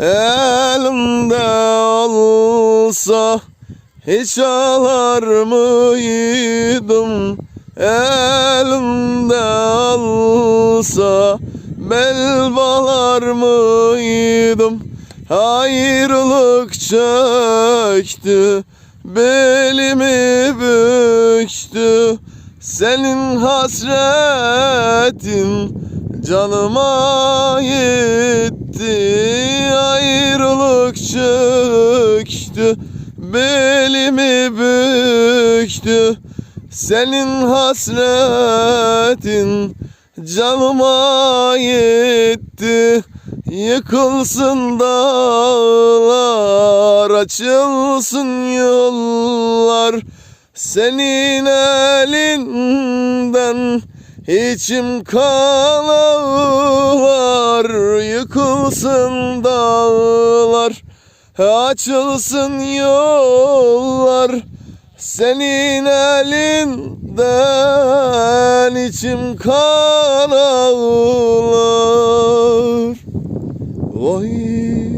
Elimde olsa hiç ağlar mıydım? Elimde olsa bel bağlar mıydım? Ayrılık çöktü belimi büktü. Senin hasretin canıma gitti Ayrılık çöktü belimi büktü. Senin hasretin canıma gitti Yıkılsın dağlar, açılsın yollar. Senin elinden içim kan Açılsın dağlar, açılsın yollar. Senin elinden içim kan ağlar. Oy.